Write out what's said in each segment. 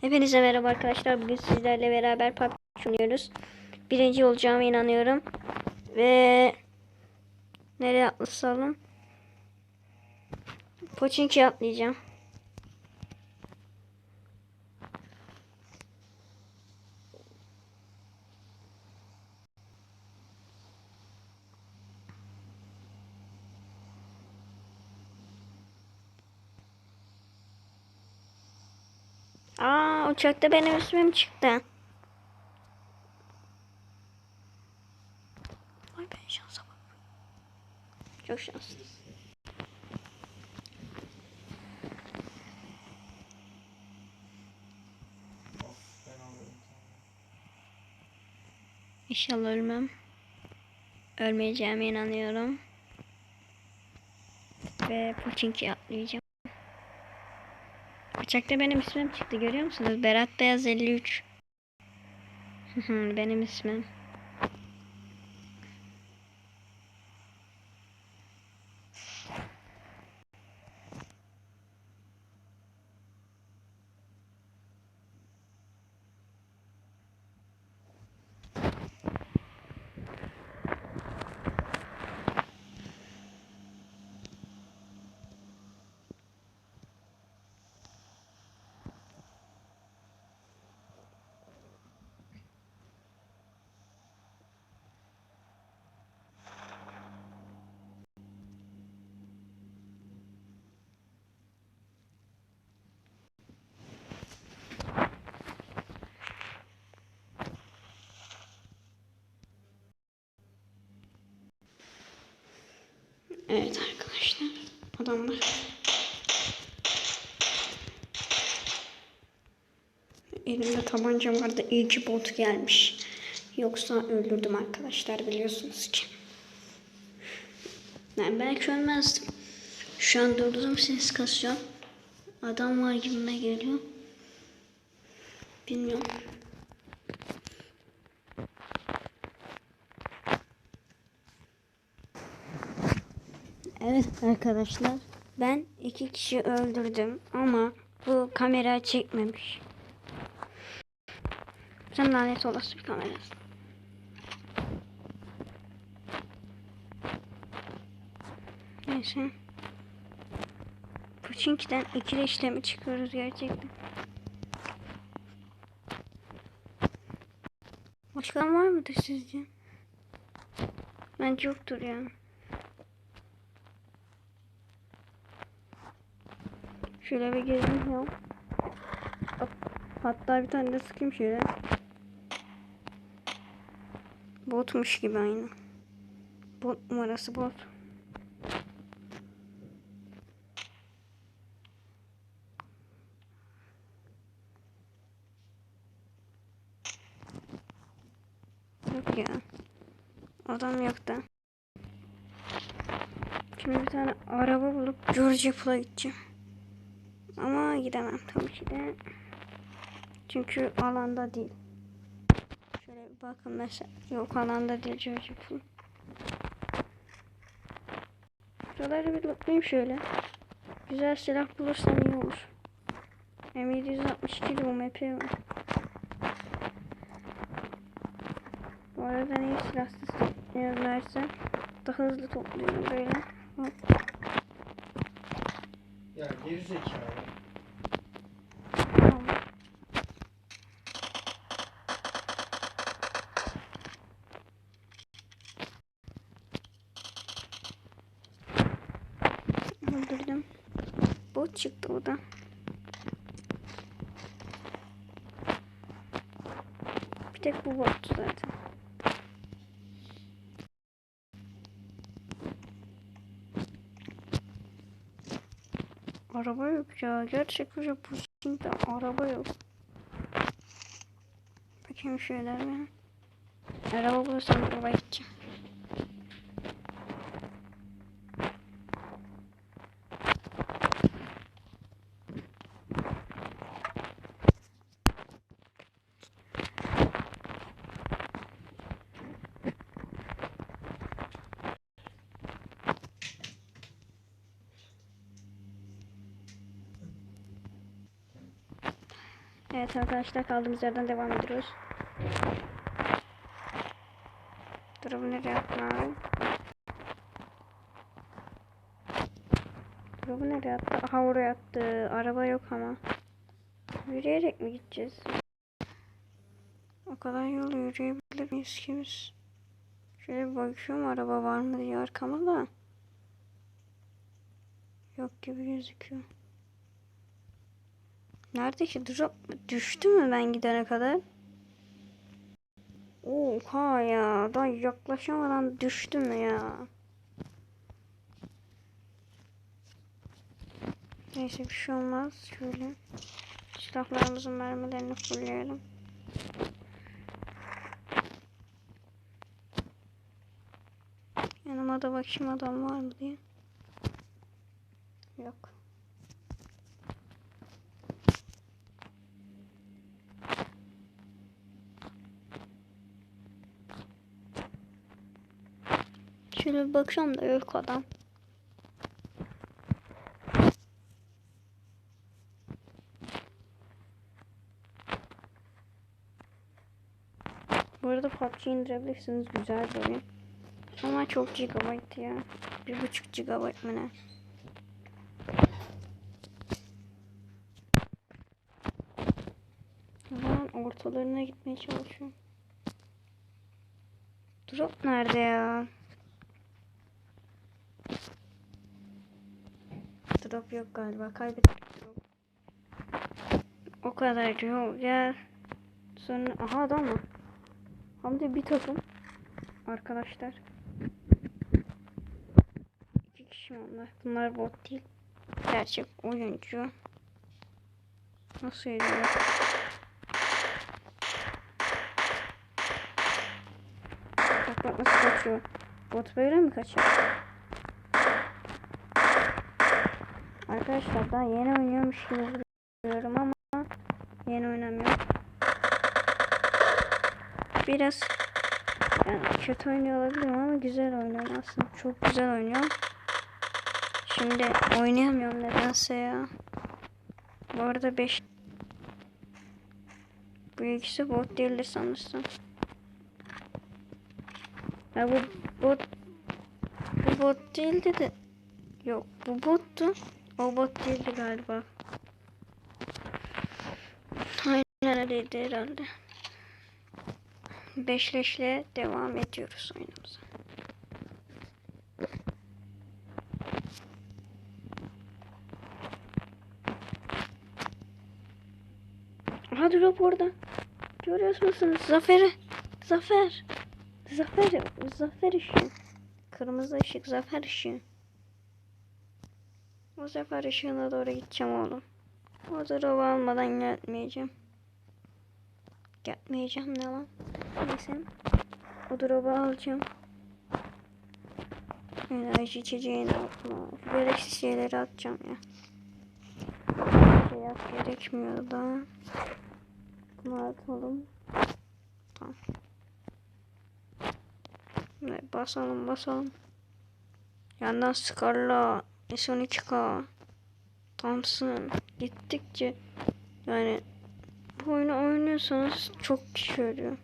Hepinize merhaba arkadaşlar. Bugün sizlerle beraber PUBG oynuyoruz. Birinci olacağıma inanıyorum. Ve nereye atlasalım? Pochinki atlayacağım. Aa uçakta benim ismim çıktı. Ay ben şansa bak. Çok şanslıyım. İnşallah ölmem. Ölmeyeceğime inanıyorum. Ve Pochinki atlayacağım. Uçakta benim ismim çıktı görüyor musunuz? Berat Beyaz 53. Hı hı, benim ismim. Evet arkadaşlar. Adamlar. Elimde tabancam vardı. İyi ki bot gelmiş. Yoksa öldürdüm arkadaşlar biliyorsunuz ki. Ben belki ölmezdim. Şu an durdurdum ses kasacağım. Adam var gibime geliyor. Bilmiyorum. Evet arkadaşlar. Ben iki kişi öldürdüm ama bu kamera çekmemiş. Sen lanet olası bir kamerasın. Neyse. Puçinki'den ikili işlemi çıkıyoruz gerçekten. Başkan var mıdır sizce? Bence yoktur ya. Şöyle bir gezeyim ya. Hatta bir tane de sıkayım şöyle. Botmuş gibi aynı. Bot numarası bot. Yok ya. Adam yok da. Şimdi bir tane araba bulup George Pool'a gideceğim. Ama gidemem tabii ki de. Çünkü alanda değil. Şöyle bir bakın mesela. Yok alanda değil Pool. Şuraları bir lootlayayım şöyle. Güzel silah bulursam iyi olur. M762 UMP var. Bu arada neyi silahsız topluyorlarsa daha hızlı topluyorum böyle. Hop. Ya gerizekalı. Tamam. Öldürdüm. Bot çıktı o. Bir tek bu bottu zaten. Araba yok ya. Gerçekten bu şimdi araba yok. Bakayım şöyle bir. Araba bulursam araba gideceğim. Evet arkadaşlar kaldığımız yerden devam ediyoruz. Durumu nereye attın abi? Durumu nereye attı? Aha oraya attı. Araba yok ama. Yürüyerek mi gideceğiz? O kadar yol yürüyebilir miyiz ki biz? Şöyle bakıyorum araba var mı diye arkamızda. Yok gibi gözüküyor. Nerede ki drop düştü mü ben gidene kadar? Oha ya daha yaklaşamadan düştü mü ya? Neyse bir şey olmaz. Şöyle silahlarımızın mermilerini fullleyelim. Yanıma da bakayım adam var mı diye. Yok. Şöyle bir bakıyorum da yok adam. Bu arada PUBG indirebilirsiniz. Güzel bir oyun. Ama çok gigabyte ya. Bir buçuk gigabyte mı ne? Ben ortalarına gitmeye çalışıyorum. Drop nerede ya? Drop yok galiba. Kaybettik drop. O kadar yol ya. Sonra aha adam mı? Hem de bir takım. Arkadaşlar. İki kişi onlar? Bunlar bot değil. Gerçek oyuncu. Nasıl ediyor? Bak bak nasıl kaçıyor. Bot böyle mi kaçıyor? Arkadaşlar daha yeni oynuyormuş gibi duruyorum ama yeni oynamıyorum. Biraz yani kötü oynuyor olabilirim ama güzel oynuyorum aslında. Çok güzel oynuyorum. Şimdi oynayamıyorum nedense ya. Bu arada 5 Bu ikisi bot değildir sanırsam. Ya bu bot bu bot değildi de yok bu bottu. O bot değildi galiba. Aynen öyleydi herhalde. Beşleşle devam ediyoruz oyunumuza. Aha drop orada. Görüyor musunuz? Zafer'i. Zafer. Zafer. Zafer ışığı. Kırmızı ışık. Zafer ışığı. O zafer ışığına doğru gideceğim oğlum. O drop'u almadan gelmeyeceğim. Gelmeyeceğim ne lan? Neyse. O drop'u alacağım. Enerji içeceğini atma. Gereksiz şeyleri atacağım ya. Beyaz gerekmiyor da. Bunu atalım. Tamam. Ve basalım basalım. Yandan Scarla, S12K, Thompson gittikçe yani bu oyunu oynuyorsanız çok kişi ölüyor.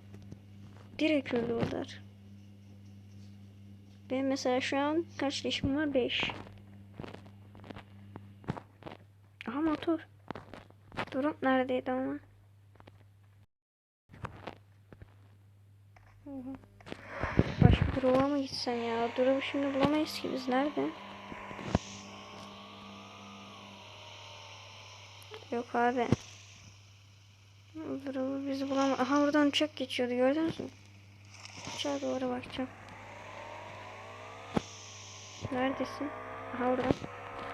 Direkt ölüyorlar. Benim mesela şu an kaç leşim var? 5. Aha motor. Drop neredeydi ama? Başka drop'a mı gitsem ya? Drop'u şimdi bulamayız ki biz. Nerede? Yok abi. Drop'u biz bulamayız. Aha buradan uçak geçiyordu gördünüz mü? Uçağa doğru bakacağım. Neredesin? Aha orada.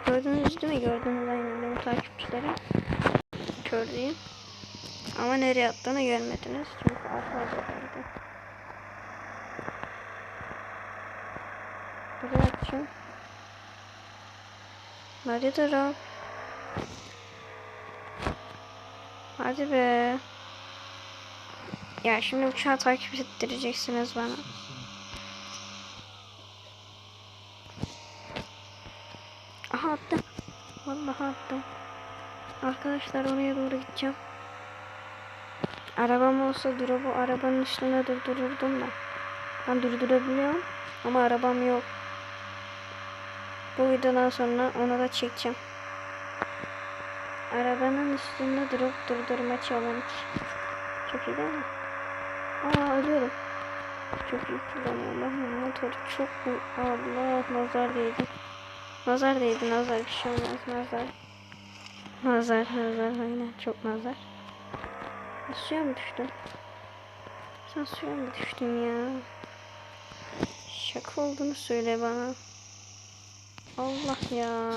Gördünüz değil mi? Gördünüz aynen benim takipçilerim. Gördüğüm. Ama nereye attığını görmediniz. Çünkü arkada vardı. Buraya atacağım. Hadi drop. Hadi be. Ya şimdi uçağı takip ettireceksiniz bana. Aha attı. Vallahi attı. Arkadaşlar oraya doğru gideceğim. Arabam olsa drop'u arabanın üstüne durdururdum da. Ben durdurabiliyorum ama arabam yok. Bu videodan sonra onu da çekeceğim. Arabanın üstünde drop durdurma challenge. Çok iyi değil mi? Aa ölüyorum. Çok iyi kullanıyorum. Motoru çok. Allah nazar değdi. Nazar değdi nazar bir şey olmaz nazar. Nazar nazar aynen çok nazar. Suya mı düştün? Sen suya mı düştün ya? Şaka olduğunu söyle bana. Allah ya.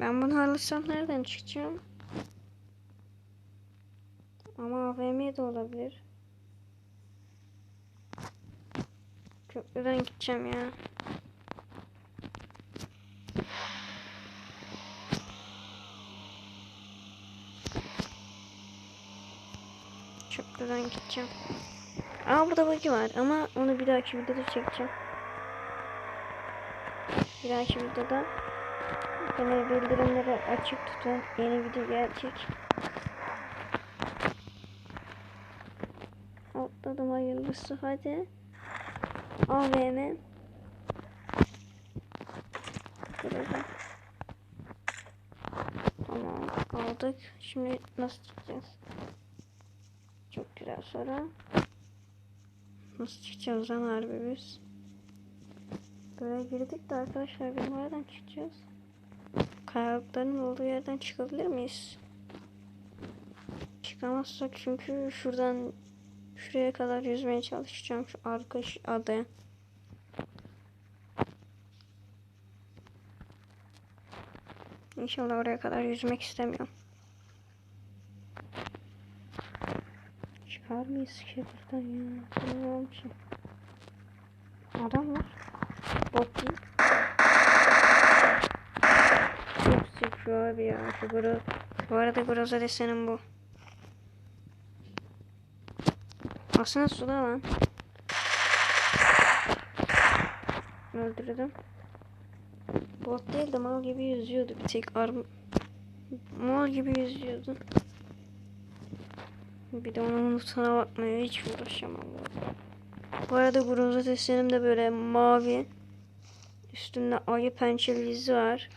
Ben bunu alırsam nereden çıkacağım? Ama AVM de olabilir. Köprüden gideceğim ya. Köprüden gideceğim. Aa burada bagi var ama onu bir dahaki videoda çekeceğim. Bir dahaki videoda yine bildirimleri açık tutun. Yeni video gelecek. Atladım hayırlısı hadi. AVM. Burada. Tamam aldık. Şimdi nasıl çıkacağız? Çok güzel soru. Nasıl çıkacağız lan harbi biz? Böyle girdik de arkadaşlar biz nereden çıkacağız? Kayalıkların olduğu yerden çıkabilir miyiz? Çıkamazsak çünkü şuradan şuraya kadar yüzmeye çalışacağım şu arka adaya. İnşallah oraya kadar yüzmek istemiyorum. Çıkar mıyız ki buradan ya? Adam var. Bot değil. Çok sıkıyor abi ya. Şu gro... Bu arada groza desenim bu. Aslında suda lan. Öldürdüm. Bot değil de mal gibi yüzüyordu bir tek arm... Mal gibi yüzüyordu. Bir de onun unutana bakmaya hiç uğraşamam. Bu arada groza desenim de böyle mavi. Üstünde ayı pençeli izi var.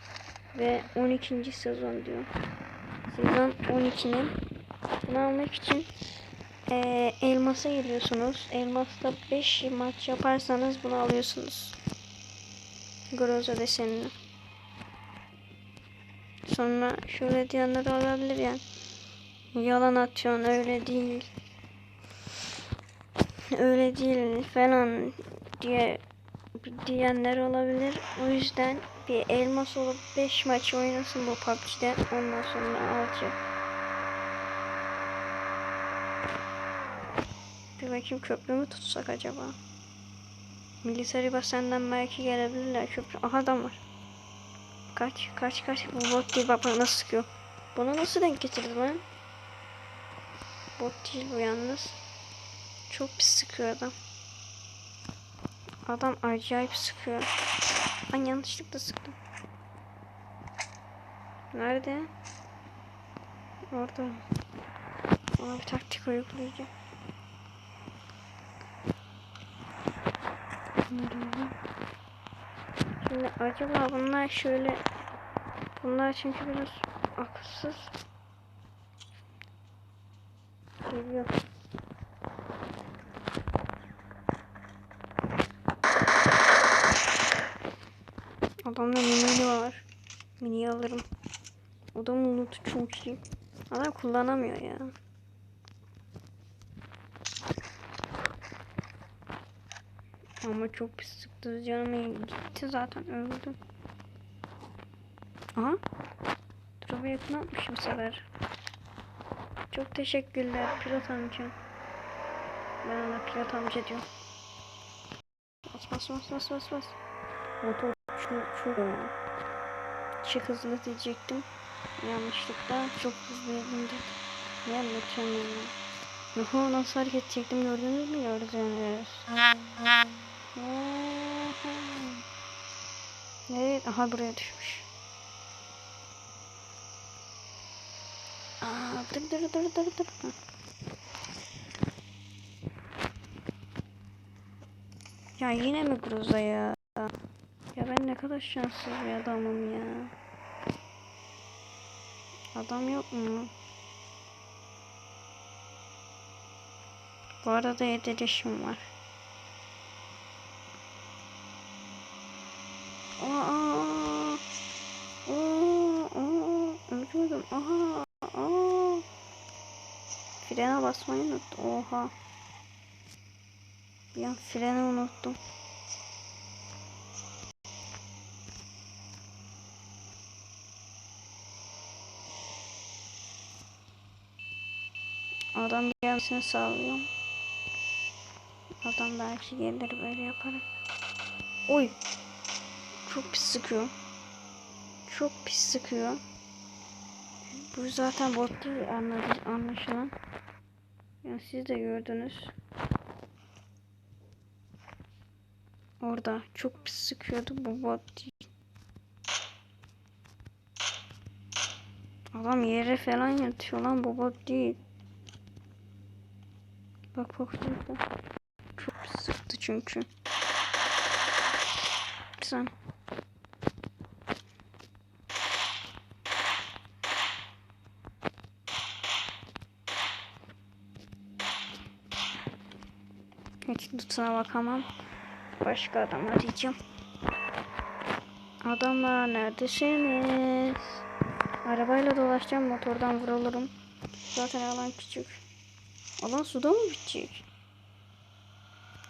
Ve 12. sezon diyor. Sezon 12'nin bunu almak için eee elmasa geliyorsunuz. Elmasla 5 maç yaparsanız bunu alıyorsunuz. Groza desenini. Sonra şöyle diyenler olabilir yani. Yalan atıyorsun öyle değil. Öyle değil falan diye diyenler olabilir. O yüzden bir elmas olup 5 maç oynasın bu PUBG'de. Ondan sonra alacak. Bir bakayım köprü mü tutsak acaba? Military basenden belki gelebilirler köprü. Aha adam var. Kaç kaç kaç. Bu bot değil bak nasıl sıkıyor. Buna nasıl denk getirdi lan? Bot değil bu yalnız. Çok pis sıkıyor adam. Adam acayip sıkıyor. Ben yanlışlıkla sıktım. Nerede? Orada. Ona bir taktik uygulayacağım. Şimdi acaba bunlar şöyle bunlar çünkü biraz akılsız geliyor. Adamda mini var. Mini alırım. Adamın loot'u çok iyi. Adam kullanamıyor ya. Ama çok pis sıktı canım gitti zaten öldüm. Aha. Drop'a yakın atmış bu sefer. Çok teşekkürler pilot amca. Ben ona pilot amca diyorum. Bas bas bas bas bas bas. Motor şu Çık hızlı diyecektim. Yanlışlıkla çok hızlı yedim dedim. Ne anlatıyorum yani. Oho nasıl hareket edecektim gördünüz mü? Gördünüz. Evet aha buraya düşmüş. Aa Dur dur dur dur dur. Ya yine mi Groza ya? Ya ben ne kadar şanssız bir adamım ya. Adam yok mu? Bu arada edilişim var. Aa, aa, aa, ölüyordum. Aha, aa. Frene basmayı unuttum. Oha. Bir freni unuttum. Adam gelmesini sağlıyorum. Adam belki gelir böyle yaparak. Oy. Çok pis sıkıyor. Çok pis sıkıyor. Bu zaten bot değil anladı, anlaşılan. Yani siz de gördünüz. Orada çok pis sıkıyordu bu bot değil. Adam yere falan yatıyor lan bu bot değil. Bak bak şurada. Çok sıktı çünkü. Sen. Hiç lootuna bakamam. Başka adam arayacağım. Adamlar neredesiniz? Arabayla dolaşacağım motordan vurulurum. Zaten alan küçük. Alan suda mı bitecek?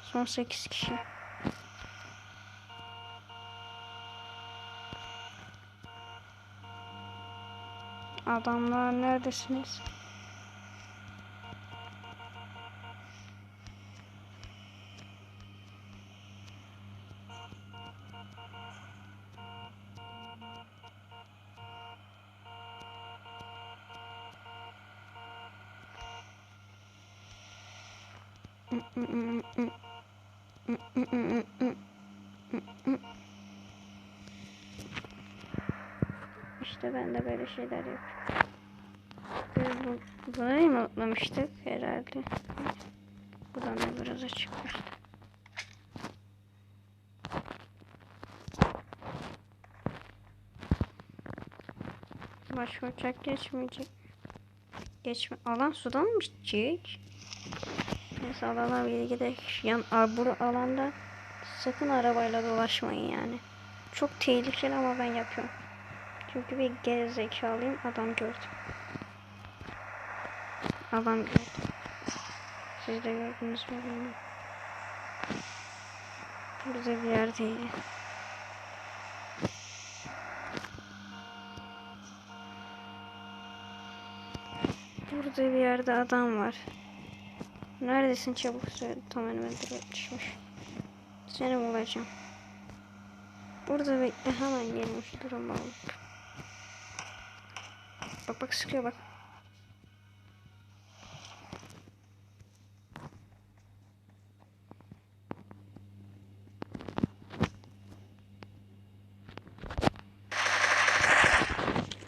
Son 8 kişi. Adamlar neredesiniz? İşte ben de böyle şeyler yapıyorum. Biz bu, burayı mı unutmamıştık herhalde? Buradan da biraz çıkmıştı. Başka uçak geçmeyecek. Geçme. Alan sudan mı bitecek? Neyse alana bir gidelim. Yan bu alanda sakın arabayla dolaşmayın yani. Çok tehlikeli ama ben yapıyorum. Çünkü bir gerizekalıyım adam gördüm. Adam gördüm. Siz de gördünüz mü bilmiyorum. Burada bir yerdeydi. Burada bir yerde adam var. Neredesin çabuk söyle. Tam önüme direkt düşmüş. Seni bulacağım. Burada bekle hemen gelmiş durum alıp. Bak bak sıkıyor bak.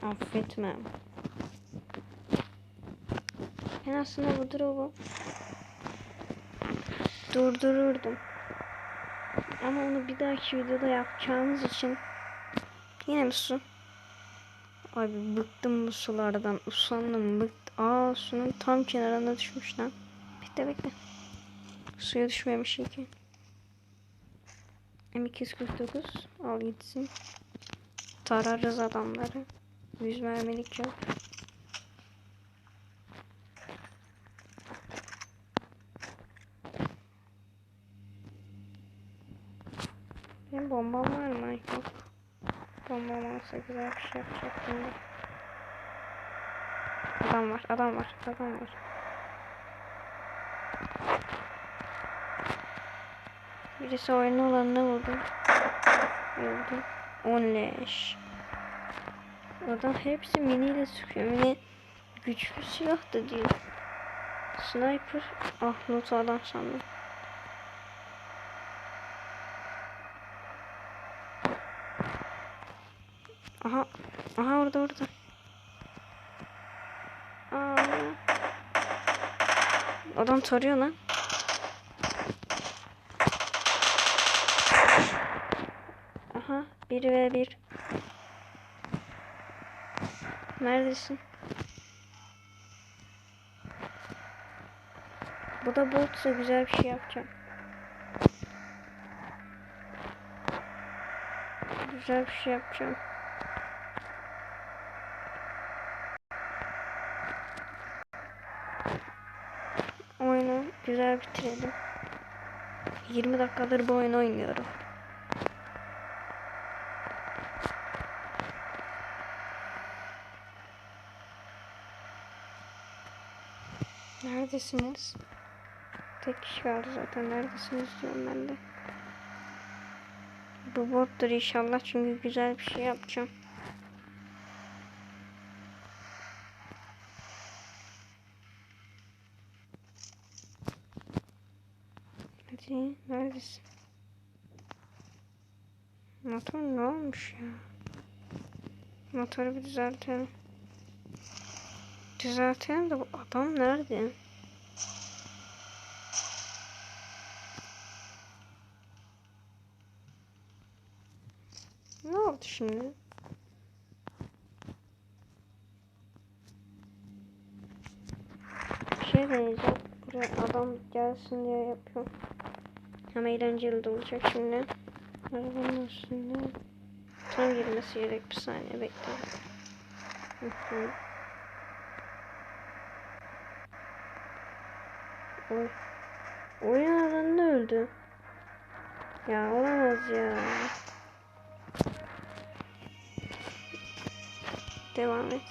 Affetmem. Ben aslında bu drop'u durdururdum. Ama onu bir dahaki videoda yapacağımız için yine mi su? Abi bıktım bu sulardan. Usandım bıkt. Aa sunun tam kenarına düşmüş lan. Bekle bekle. Suya düşmemiş ki. M249 al gitsin. Tararız adamları. Yüz mermilik yok. Benim bombam var mı? Yok. Bombam olsa güzel bir şey yapacaktım da. Adam var, adam var, adam var. Birisi oyun alanına vurdu. Öldü. 10 leş. Adam hepsi miniyle sıkıyor. Mini güçlü silah da değil. Sniper. Ah not adam sandım. Aha. Orada orada. Aa Adam tarıyor lan. Aha 1 ve 1. Neredesin? Bu da botsa güzel bir şey yapacağım. Güzel bir şey yapacağım. Oyunu güzel bitirelim. 20 dakikadır bu oyunu oynuyorum. Neredesiniz? Tek kişi kaldı zaten. Neredesiniz diyorum ben de. Bu bottur inşallah çünkü güzel bir şey yapacağım. Hadi neredesin? Motor ne olmuş ya? Motoru bir düzeltelim. Düzeltelim de bu adam nerede? Ne oldu şimdi? Bir şey deneyeceğim. Buraya adam gelsin diye yapıyorum. Hem eğlenceli de olacak şimdi. Arabanın üstünde. Tam girmesi gerek bir saniye bekle. Oy. Oyun alanında öldü. Ya olamaz ya. Devam et.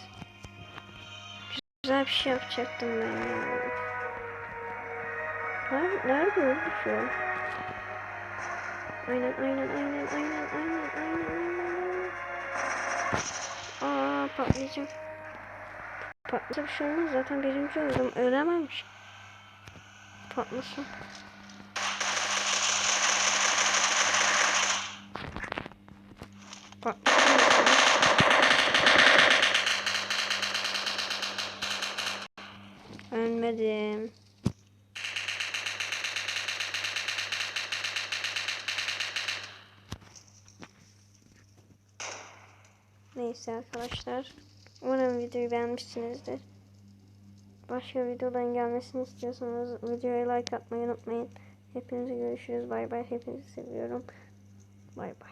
Güzel bir şey yapacaktım ben ya. Nerede, nerede öldü şu an? Aynen aynen aynen aynen aynen aynen. Aa patlayacağım. Patlasa bir şey zaten birinci oldum. Ölememiş. Patlasın. Patlasın. Neyse arkadaşlar. Umarım videoyu beğenmişsinizdir. Başka videodan gelmesini istiyorsanız videoya like atmayı unutmayın. Hepinize görüşürüz. Bay bay. Hepinizi seviyorum. Bay bay.